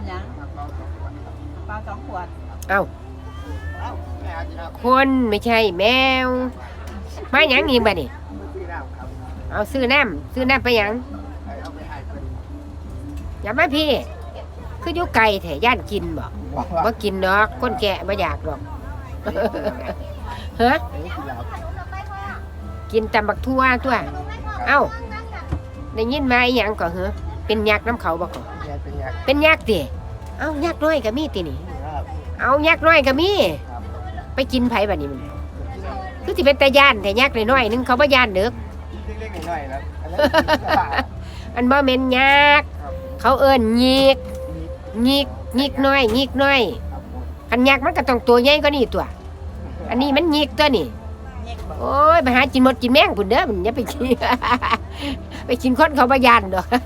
ำยังเปล่าสองขวดเอ้าเอ้าแม่จีน่าคนไม่ใช่แมว มาหยังอีกบัดนี้ซื้อน้ำครับเอาซื้อน้ำซื้อน้ำไปหยังเอาไปให้เพิ่นอย่ามาพี่ คืออยู่ไกลแถย่านกินบ่บอกบ่ว่ากินดอกคนแก่บ่อยากดอกฮะเอ้ยกินแล้วกินตำบักทั่วตัว เอ้า ได้ยินมาอีหยังก็เหรอเป็นยักษ์น้ำเขาบ่ก็แก เป็นยักษ์เป็นยักษ์ติเอ้ายักษ์น้อยก็มีตินี่ ครับเอายักษ์น้อยก็มีครับไปกินไผบัดนี้มันคือสิเป็นตาย่านแต่ยักษ์น้อยๆนึงเขาบ่ย่านเด้อเล็กๆหน่อยๆแล้วอันนั้นกินได้อันบ่แม่นยักษ์ครับเขาเอิ้นยิกยิกยิกน้อยยิกน้อยครับผมคันยักษ์มันก็ต้องตัวใหญ่กว่านี้ตัว อันนี้มันยิกตัวนี่เงียบบอกโอ้ยไปหากินหมดกินแมงพุ่นเด้อมันอย่าไปกิน ไปกินคนเขาบ่ย่านดอก